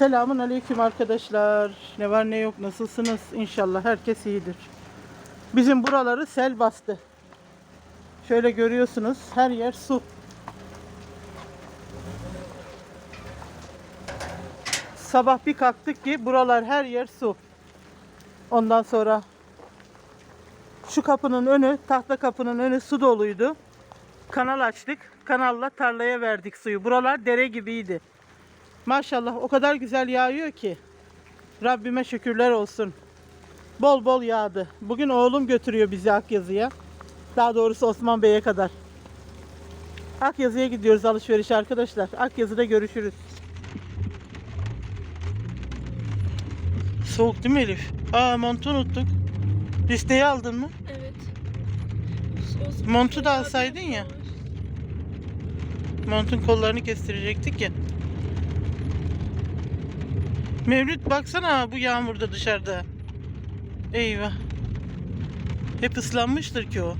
Selamun aleyküm arkadaşlar. Ne var ne yok nasılsınız? İnşallah herkes iyidir. Bizim buraları sel bastı. Şöyle görüyorsunuz her yer su. Sabah bir kalktık ki buralar her yer su. Ondan sonra şu kapının önü, tahta kapının önü su doluydu. Kanal açtık. Kanalla tarlaya verdik suyu. Buralar dere gibiydi. Maşallah o kadar güzel yağıyor ki. Rabbime şükürler olsun. Bol bol yağdı. Bugün oğlum götürüyor bizi Akyazı'ya. Daha doğrusu Osman Bey'e kadar. Akyazı'ya gidiyoruz alışveriş arkadaşlar. Akyazı'da görüşürüz. Soğuk değil mi Elif? Aa montu unuttuk. Listeyi aldın mı? Evet. Montu da alsaydın ya. Montun kollarını kestirecektik ya. Mevlüt baksana bu yağmurda dışarıda. Eyvah. Hep ıslanmıştır ki o.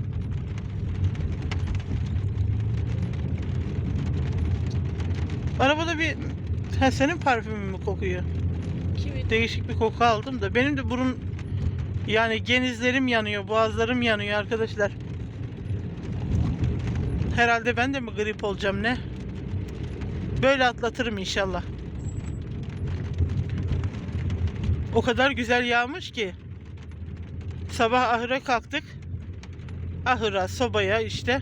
Arabada bir ha, senin parfümün mü kokuyor? Kimin? Değişik bir koku aldım da benim de burun yani genizlerim yanıyor, boğazlarım yanıyor arkadaşlar. Herhalde ben de mi grip olacağım ne? Böyle atlatırım inşallah. O kadar güzel yağmış ki. Sabah ahıra kalktık. Ahıra, sobaya işte.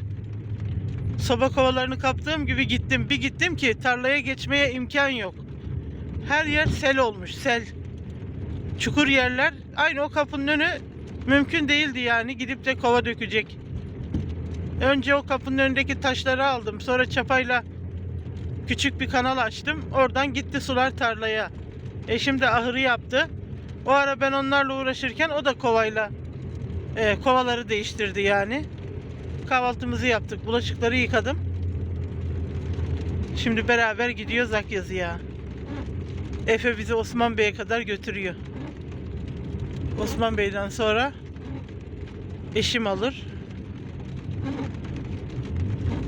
Soba kovalarını kaptığım gibi gittim. Bir gittim ki tarlaya geçmeye imkan yok. Her yer sel olmuş, sel. Çukur yerler. Aynı o kapının önü mümkün değildi yani gidip de kova dökecek. Önce o kapının önündeki taşları aldım. Sonra çapayla küçük bir kanal açtım. Oradan gitti sular tarlaya. Eşim de ahırı yaptı. O ara ben onlarla uğraşırken o da kovayla e, kovaları değiştirdi yani. Kahvaltımızı yaptık. Bulaşıkları yıkadım. Şimdi beraber gidiyoruz Akyazı'ya. Efe bizi Osman Bey'e kadar götürüyor. Osman Bey'den sonra eşim alır.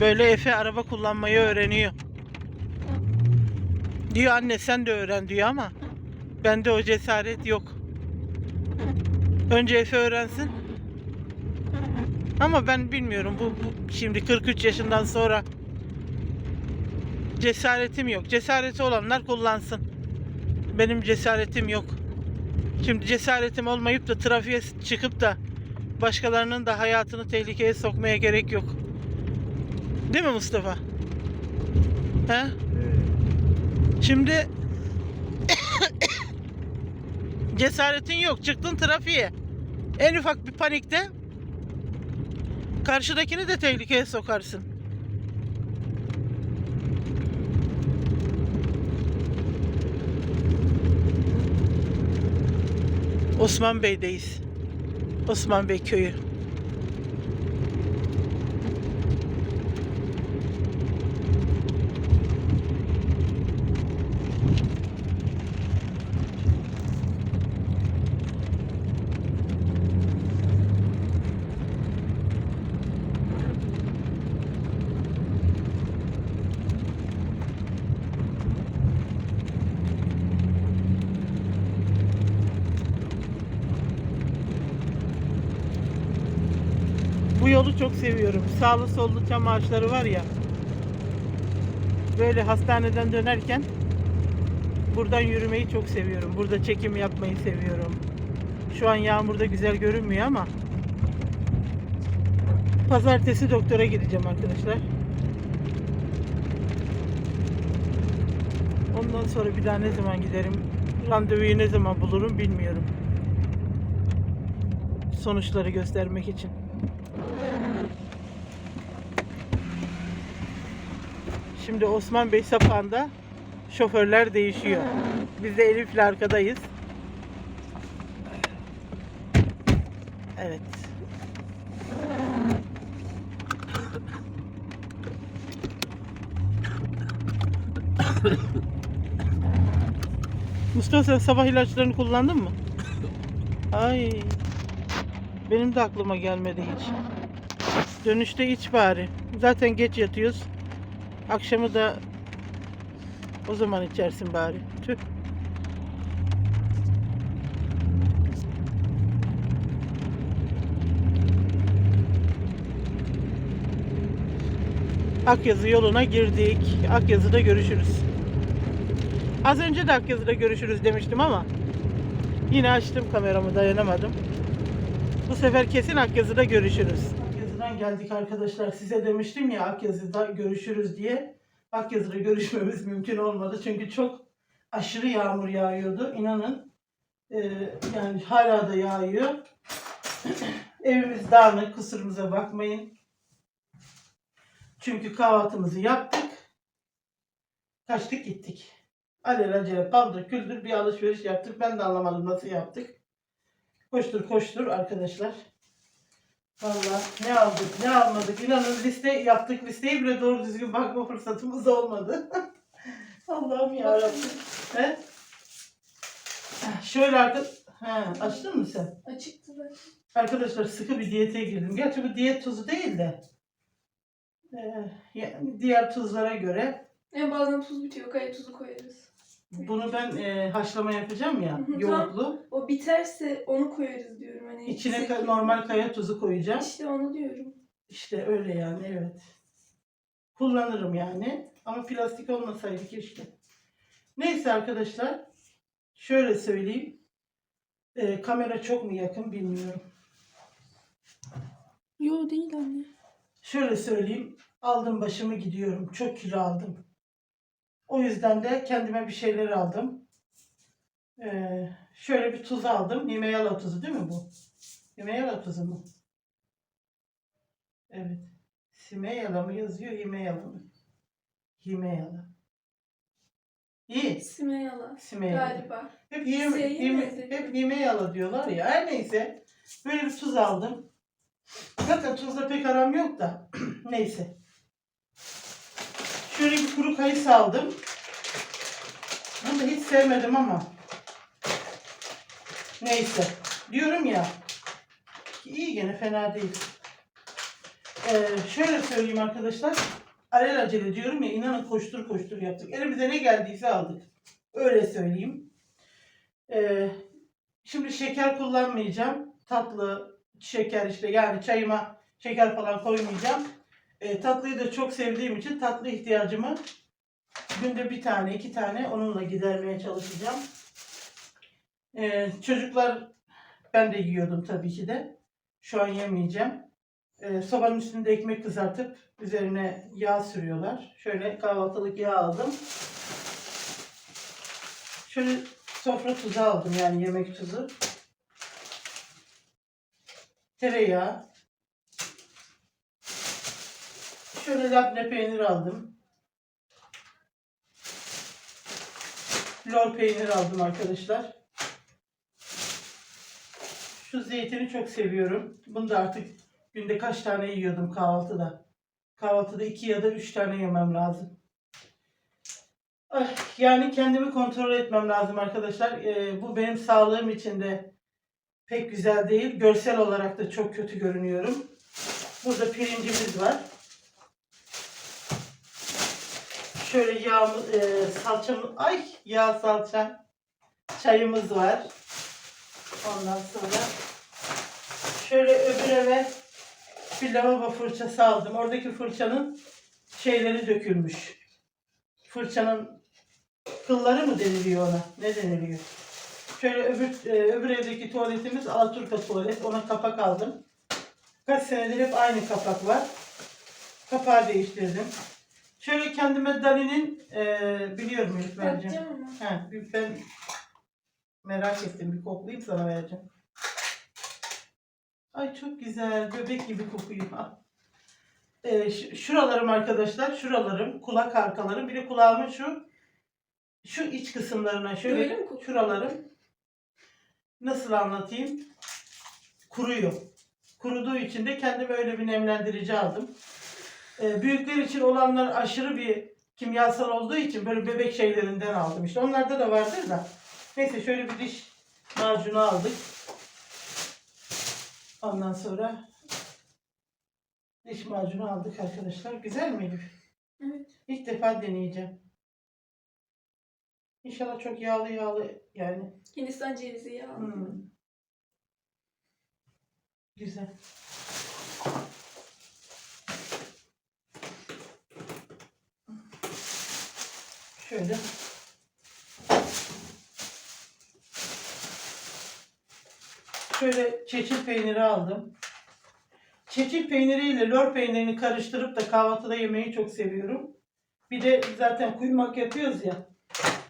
Böyle Efe araba kullanmayı öğreniyor. Diyor anne sen de öğren diyor ama bende o cesaret yok. Önce Efe öğrensin. Ama ben bilmiyorum bu, bu şimdi 43 yaşından sonra cesaretim yok. Cesareti olanlar kullansın. Benim cesaretim yok. Şimdi cesaretim olmayıp da trafiğe çıkıp da başkalarının da hayatını tehlikeye sokmaya gerek yok. Değil mi Mustafa? He? Şimdi cesaretin yok. Çıktın trafiğe. En ufak bir panikte karşıdakini de tehlikeye sokarsın. Osman Bey'deyiz. Osman Bey köyü. Bu yolu çok seviyorum. Sağlı sollu çam ağaçları var ya. Böyle hastaneden dönerken buradan yürümeyi çok seviyorum. Burada çekim yapmayı seviyorum. Şu an yağmurda güzel görünmüyor ama pazartesi doktora gideceğim arkadaşlar. Ondan sonra bir daha ne zaman giderim? Randevuyu ne zaman bulurum bilmiyorum. Sonuçları göstermek için. Şimdi Osman Bey sapağında şoförler değişiyor. Biz de Elif'le arkadayız. Evet. Mustafa sen sabah ilaçlarını kullandın mı? Ay. Benim de aklıma gelmedi hiç. Dönüşte iç bari. Zaten geç yatıyoruz. Akşamı da o zaman içersin bari. Tüh. Akyazı yoluna girdik. Akyazı'da görüşürüz. Az önce de Akyazı'da görüşürüz demiştim ama yine açtım kameramı dayanamadım. Bu sefer kesin Akyazı'da görüşürüz. Geldik arkadaşlar. Size demiştim ya Akyazı'da görüşürüz diye. Akyazı'da görüşmemiz mümkün olmadı. Çünkü çok aşırı yağmur yağıyordu. İnanın e, yani hala da yağıyor. Evimiz dağınık. Kusurumuza bakmayın. Çünkü kahvaltımızı yaptık. Kaçtık gittik. Alelacele paldır küldür bir alışveriş yaptık. Ben de anlamadım nasıl yaptık. Koştur koştur arkadaşlar. Vallahi ne aldık ne almadık. İnanın liste yaptık. Listeyi bile doğru düzgün bakma fırsatımız olmadı. Allah'ım yarabbim. He? Şöyle arka... He, açtın mı sen? Açıktı da. Arkadaşlar sıkı bir diyete girdim. Gerçi bu diyet tuzu değil de. eee, yani diğer tuzlara göre Yani bazen tuz bitiyor, kaya tuzu koyarız. Bunu ben eee, haşlama yapacağım ya Hı hı, yoğurtlu. O biterse onu koyarız diyorum. Hani İçine ka- normal kaya tuzu koyacağım. İşte onu diyorum. İşte öyle yani evet. Kullanırım yani. Ama plastik olmasaydı keşke. Neyse arkadaşlar. Şöyle söyleyeyim. Eee, kamera çok mu yakın bilmiyorum. Yo değil anne. Şöyle söyleyeyim. Aldım başımı gidiyorum. Çok kilo aldım. O yüzden de kendime bir şeyler aldım. Ee, şöyle bir tuz aldım. Himalaya tuzu değil mi bu? Himalaya tuzu mu? Evet. Himalaya mı yazıyor? Himalaya mı? Himalaya. İyi. Simeyala. Himalaya. Galiba. Hep, yeme, yeme, hep Himalaya diyorlar ya. Her neyse. Böyle bir tuz aldım. Zaten tuzla pek aram yok da. neyse. Şöyle bir kuru kayısı aldım. Bunu da hiç sevmedim ama. Neyse. Diyorum ya. iyi gene fena değil. Ee, şöyle söyleyeyim arkadaşlar. Alelacele diyorum ya inanın koştur koştur yaptık. Elimize ne geldiyse aldık. Öyle söyleyeyim. Ee, şimdi şeker kullanmayacağım. Tatlı, şeker işte yani çayıma şeker falan koymayacağım. Ee, tatlıyı da çok sevdiğim için tatlı ihtiyacımı günde bir tane, iki tane onunla gidermeye çalışacağım. Ee, çocuklar ben de yiyordum tabii ki de. Şu an yemeyeceğim. Ee, sobanın üstünde ekmek kızartıp üzerine yağ sürüyorlar. Şöyle kahvaltılık yağ aldım. Şöyle sofra tuzu aldım yani yemek tuzu. Tereyağı. Şöyle labne peynir aldım. Lor peynir aldım arkadaşlar. Şu zeytini çok seviyorum. Bunu da artık günde kaç tane yiyordum kahvaltıda. Kahvaltıda iki ya da üç tane yemem lazım. Ay, yani kendimi kontrol etmem lazım arkadaşlar. Ee, bu benim sağlığım için de pek güzel değil. Görsel olarak da çok kötü görünüyorum. Burada pirincimiz var. Şöyle yağımız, e, salçamız, ay yağ salça, çayımız var. Ondan sonra şöyle öbür eve bir lavabo fırçası aldım. Oradaki fırçanın şeyleri dökülmüş. Fırçanın kılları mı deniliyor ona? Ne deniliyor? Şöyle öbür, e, öbür evdeki tuvaletimiz Alaturka tuvalet. Ona kapak aldım. Kaç senedir hep aynı kapak var. Kapağı değiştirdim. Şöyle kendime Dali'nin e, vereceğim. Bakacağım ama. Ha, bir ben merak ettim. Bir koklayayım sana vereceğim. Ay çok güzel. Bebek gibi kokuyor. Ş- şuralarım arkadaşlar. Şuralarım. Kulak arkalarım. Bir de kulağımın şu şu iç kısımlarına şöyle Böyle mi kokuyor? şuralarım. Nasıl anlatayım? Kuruyor. Kuruduğu için de kendime öyle bir nemlendirici aldım. Ee, büyükler için olanlar aşırı bir kimyasal olduğu için böyle bebek şeylerinden aldım. İşte onlarda da vardır da. Neyse şöyle bir diş macunu aldık. Ondan sonra diş macunu aldık arkadaşlar. Güzel mi Elif? Evet. İlk defa deneyeceğim. İnşallah çok yağlı yağlı yani. Hindistan cevizi yağı. Hmm. Güzel. Şöyle. Şöyle çeçil peyniri aldım. Çeçil peyniriyle lor peynirini karıştırıp da kahvaltıda yemeyi çok seviyorum. Bir de zaten kuymak yapıyoruz ya.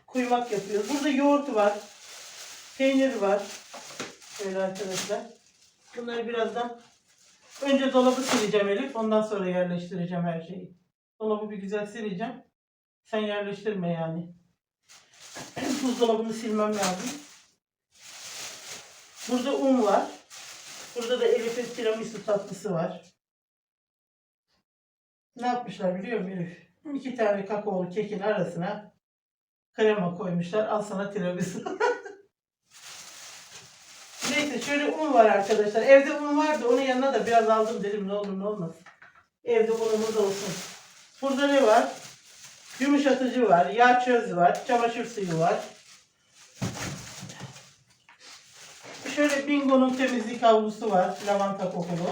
Kuymak yapıyoruz. Burada yoğurt var. Peynir var. Şöyle arkadaşlar. Bunları birazdan önce dolabı sileceğim Elif. Ondan sonra yerleştireceğim her şeyi. Dolabı bir güzel sileceğim. Sen yerleştirme yani. Buzdolabını silmem lazım. Burada un var. Burada da Elif'in tiramisu tatlısı var. Ne yapmışlar biliyor musun Elif? İki tane kakaolu kekin arasına krema koymuşlar. Al sana tiramisu. Neyse şöyle un var arkadaşlar. Evde un vardı. Onun yanına da biraz aldım dedim ne olur ne olmaz. Evde unumuz olsun. Burada ne var? Yumuşatıcı var. Yağ çöz var. Çamaşır suyu var. Şöyle Bingo'nun temizlik havlusu var. Lavanta kokulu.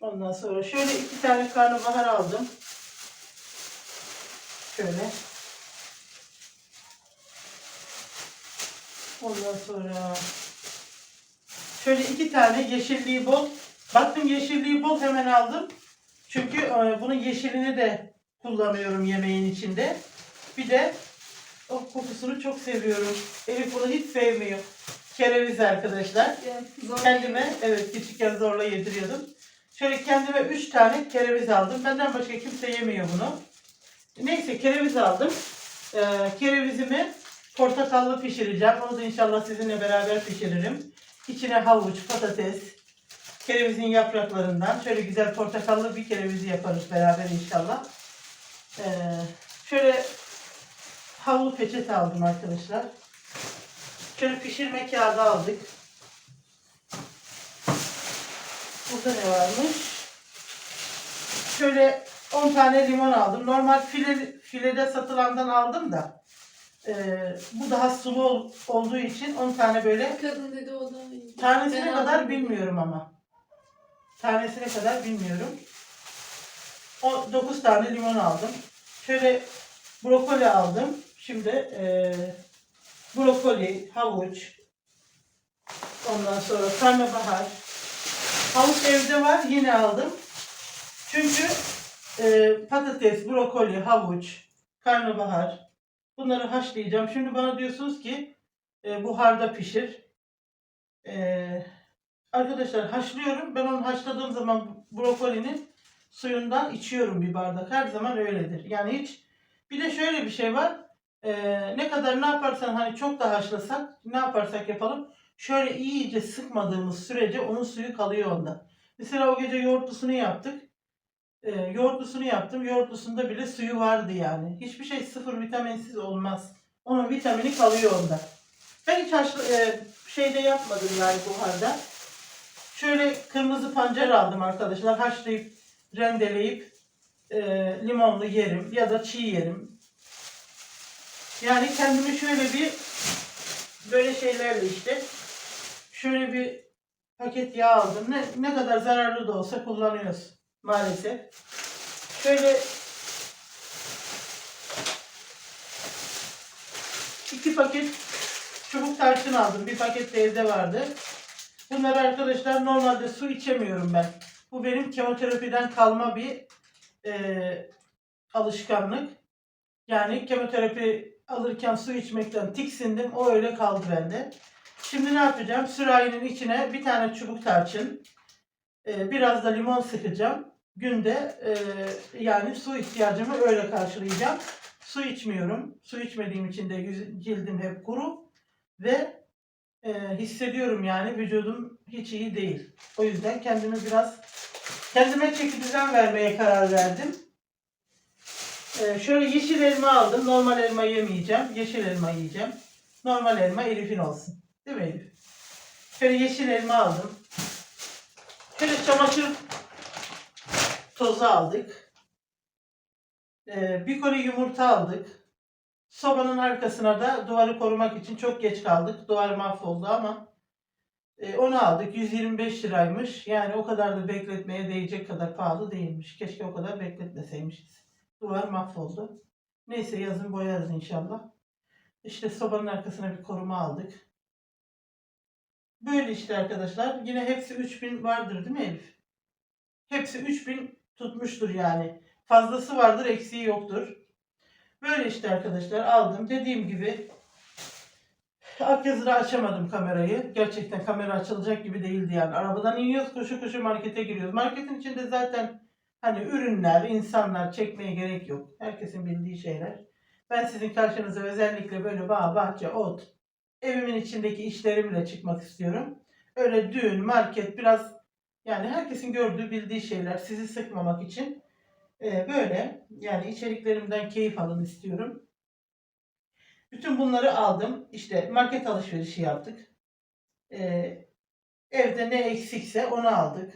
Ondan sonra şöyle iki tane karnabahar aldım. Şöyle. Ondan sonra şöyle iki tane yeşilliği bol. Baktım yeşilliği bol hemen aldım. Çünkü e, bunun yeşilini de kullanıyorum yemeğin içinde. Bir de o kokusunu çok seviyorum. Elif bunu hiç sevmiyor. Kereviz arkadaşlar. Zor Kendime evet küçükken zorla yediriyordum. Şöyle kendime 3 tane kereviz aldım. Benden başka kimse yemiyor bunu. Neyse kereviz aldım. Ee, kerevizimi portakallı pişireceğim. Onu da inşallah sizinle beraber pişiririm. İçine havuç, patates, kerevizin yapraklarından şöyle güzel portakallı bir kerevizi yaparız beraber inşallah. Ee, şöyle havlu peçete aldım arkadaşlar. Şöyle pişirme kağıdı aldık. Burada ne varmış? Şöyle 10 tane limon aldım. Normal file, filede satılandan aldım da. E, bu daha sulu ol- olduğu için 10 tane böyle. Kadın dedi o da. Tanesine Ben kadar aldım. bilmiyorum ama. Tanesine kadar bilmiyorum. O 9 tane limon aldım. Şöyle brokoli aldım. Şimdi e, brokoli, havuç, ondan sonra karnabahar. Havuç evde var yine aldım. Çünkü e, patates, brokoli, havuç, karnabahar bunları haşlayacağım. Şimdi bana diyorsunuz ki e, buharda pişir. E, arkadaşlar haşlıyorum. Ben onu haşladığım zaman brokolinin suyundan içiyorum bir bardak. Her zaman öyledir. Yani hiç bir de şöyle bir şey var. E, ne kadar ne yaparsan hani çok da haşlasak ne yaparsak yapalım şöyle iyice sıkmadığımız sürece onun suyu kalıyor onda. Mesela o gece yoğurtlusunu yaptık. Ee, yoğurtlusunu yaptım. Yoğurtlusunda bile suyu vardı yani. Hiçbir şey sıfır vitaminsiz olmaz. Onun vitamini kalıyor onda. Ben hiç haşla, e, şeyde yapmadım yani buharda. Şöyle kırmızı pancar aldım arkadaşlar. Haşlayıp, rendeleyip e, limonlu yerim ya da çiğ yerim. Yani kendimi şöyle bir böyle şeylerle işte şöyle bir paket yağ aldım. Ne, ne kadar zararlı da olsa kullanıyoruz maalesef. Şöyle iki paket çubuk tarçın aldım. Bir paket de evde vardı. Bunları arkadaşlar normalde su içemiyorum ben. Bu benim kemoterapiden kalma bir e, alışkanlık. Yani kemoterapi alırken su içmekten tiksindim. O öyle kaldı bende. Şimdi ne yapacağım? Sürahinin içine bir tane çubuk tarçın, e, biraz da limon sıkacağım. Günde e, yani su ihtiyacımı öyle karşılayacağım. Su içmiyorum. Su içmediğim için de cildim hep kuru ve e, hissediyorum yani vücudum hiç iyi değil. O yüzden kendimi biraz kendime çeki düzen vermeye karar verdim. E, şöyle yeşil elma aldım. Normal elma yemeyeceğim. Yeşil elma yiyeceğim. Normal elma Elif'in olsun. Değil mi Elif? Şöyle yeşil elma aldım. Şöyle çamaşır tozu aldık. Ee, bir koli yumurta aldık. Sobanın arkasına da duvarı korumak için çok geç kaldık. Duvar mahvoldu ama E, onu aldık. 125 liraymış. Yani o kadar da bekletmeye değecek kadar pahalı değilmiş. Keşke o kadar bekletmeseymişiz. Duvar mahvoldu. Neyse yazın boyarız inşallah. İşte sobanın arkasına bir koruma aldık. Böyle işte arkadaşlar. Yine hepsi 3000 vardır değil mi Elif? Hepsi 3000 tutmuştur yani. Fazlası vardır, eksiği yoktur. Böyle işte arkadaşlar aldım. Dediğim gibi Akyazı'da açamadım kamerayı. Gerçekten kamera açılacak gibi değildi yani. Arabadan iniyoruz koşu koşu markete giriyoruz. Marketin içinde zaten hani ürünler, insanlar çekmeye gerek yok. Herkesin bildiği şeyler. Ben sizin karşınıza özellikle böyle bağ, bahçe, ot, evimin içindeki işlerimle çıkmak istiyorum. Öyle düğün, market biraz yani herkesin gördüğü, bildiği şeyler sizi sıkmamak için e, böyle yani içeriklerimden keyif alın istiyorum. Bütün bunları aldım. İşte market alışverişi yaptık. Ee, evde ne eksikse onu aldık.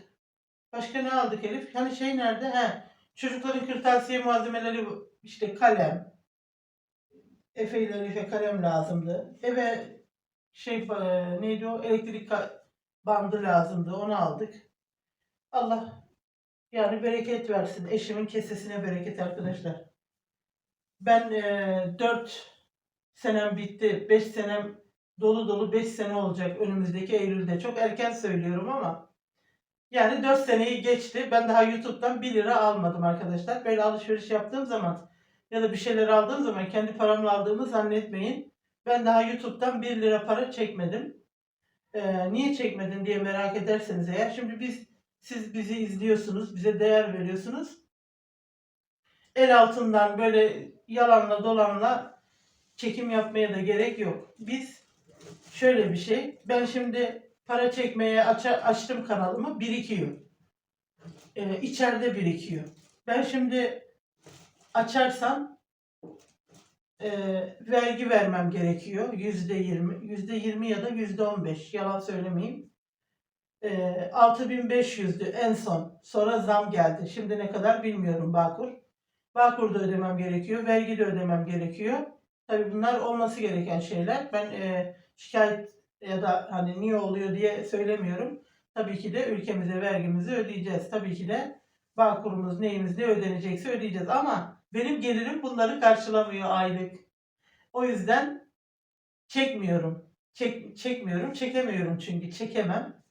Başka ne aldık Elif? Hani şey nerede? He, çocukların kırtasiye malzemeleri işte kalem. Efe ile Elif'e kalem lazımdı. Eve şey e, neydi o? Elektrik bandı lazımdı. Onu aldık. Allah yani bereket versin. Eşimin kesesine bereket arkadaşlar. Ben e, 4 senem bitti. 5 senem dolu dolu 5 sene olacak önümüzdeki Eylül'de. Çok erken söylüyorum ama yani 4 seneyi geçti. Ben daha YouTube'dan 1 lira almadım arkadaşlar. Böyle alışveriş yaptığım zaman ya da bir şeyler aldığım zaman kendi paramla aldığımı zannetmeyin. Ben daha YouTube'dan 1 lira para çekmedim. Ee, niye çekmedin diye merak ederseniz eğer. Şimdi biz siz bizi izliyorsunuz, bize değer veriyorsunuz. El altından böyle yalanla dolanla çekim yapmaya da gerek yok. Biz şöyle bir şey. Ben şimdi para çekmeye aç açtım kanalımı birikiyor. Ee, içeride birikiyor. Ben şimdi açarsam e, vergi vermem gerekiyor. Yüzde yirmi, yüzde yirmi ya da yüzde on beş. Yalan söylemeyeyim. E, 6500'dü en son. Sonra zam geldi. Şimdi ne kadar bilmiyorum Bağkur. Bağkur'da ödemem gerekiyor. Vergi de ödemem gerekiyor. Tabii bunlar olması gereken şeyler. Ben e, şikayet ya da hani niye oluyor diye söylemiyorum. Tabii ki de ülkemize vergimizi ödeyeceğiz. Tabii ki de Bağkur'umuz neyimiz ne ödenecekse ödeyeceğiz. Ama benim gelirim bunları karşılamıyor aylık. O yüzden çekmiyorum. Çek, çekmiyorum. Çekemiyorum çünkü. Çekemem.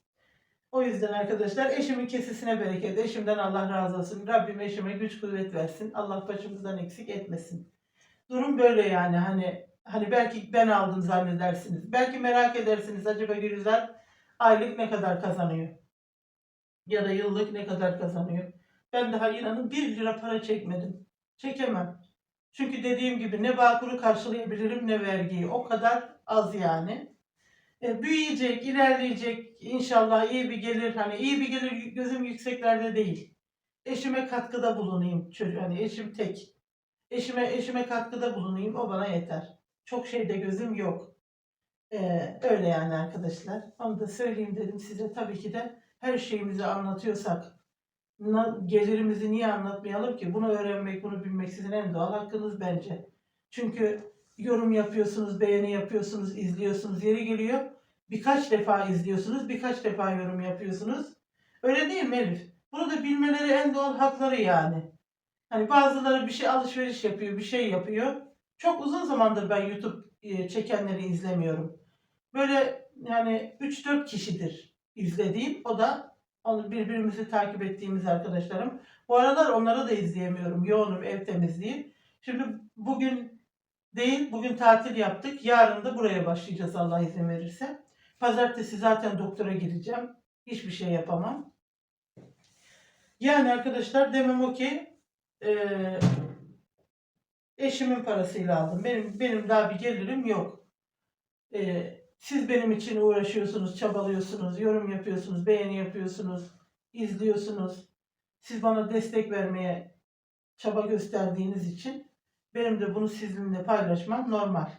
O yüzden arkadaşlar eşimin kesesine bereket. Eşimden Allah razı olsun. Rabbim eşime güç kuvvet versin. Allah başımızdan eksik etmesin. Durum böyle yani hani hani belki ben aldım zannedersiniz. Belki merak edersiniz acaba Gülizar aylık ne kadar kazanıyor? Ya da yıllık ne kadar kazanıyor? Ben daha inanın 1 lira para çekmedim. Çekemem. Çünkü dediğim gibi ne Bağkur'u karşılayabilirim ne vergiyi. O kadar az yani. E, büyüyecek, ilerleyecek. İnşallah iyi bir gelir. Hani iyi bir gelir gözüm yükseklerde değil. Eşime katkıda bulunayım. Çocuğu, hani eşim tek. Eşime eşime katkıda bulunayım. O bana yeter. Çok şeyde gözüm yok. Ee, öyle yani arkadaşlar. Onu da söyleyeyim dedim size. Tabii ki de her şeyimizi anlatıyorsak gelirimizi niye anlatmayalım ki? Bunu öğrenmek, bunu bilmek sizin en doğal hakkınız bence. Çünkü yorum yapıyorsunuz, beğeni yapıyorsunuz, izliyorsunuz. Yeri geliyor birkaç defa izliyorsunuz, birkaç defa yorum yapıyorsunuz. Öyle değil mi Elif? Bunu da bilmeleri en doğal hakları yani. Hani bazıları bir şey alışveriş yapıyor, bir şey yapıyor. Çok uzun zamandır ben YouTube e, çekenleri izlemiyorum. Böyle yani 3-4 kişidir izlediğim. O da onu birbirimizi takip ettiğimiz arkadaşlarım. Bu aralar onları da izleyemiyorum. Yoğunum ev temizliği. Şimdi bugün değil, bugün tatil yaptık. Yarın da buraya başlayacağız Allah izin verirse. Pazartesi zaten doktora gireceğim. Hiçbir şey yapamam. Yani arkadaşlar demem o ki eee, eşimin parasıyla aldım. Benim benim daha bir gelirim yok. Eee, siz benim için uğraşıyorsunuz, çabalıyorsunuz, yorum yapıyorsunuz, beğeni yapıyorsunuz, izliyorsunuz. Siz bana destek vermeye çaba gösterdiğiniz için benim de bunu sizinle paylaşmam normal.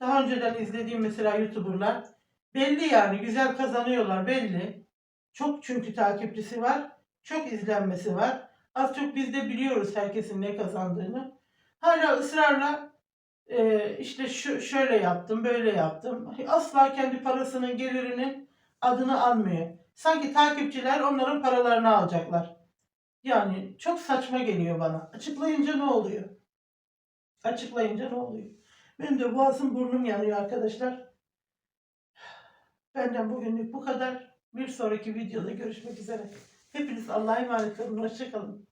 Daha önceden izlediğim mesela YouTuber'lar belli yani güzel kazanıyorlar belli. Çok çünkü takipçisi var, çok izlenmesi var. Az çok biz de biliyoruz herkesin ne kazandığını. Hala ısrarla e, işte şu şöyle yaptım, böyle yaptım. Asla kendi parasının gelirinin adını almıyor. Sanki takipçiler onların paralarını alacaklar. Yani çok saçma geliyor bana. Açıklayınca ne oluyor? Açıklayınca ne oluyor? Benim de boğazım burnum yanıyor arkadaşlar. Benden bugünlük bu kadar. Bir sonraki videoda görüşmek üzere. Hepiniz Allah'a emanet olun. Hoşçakalın.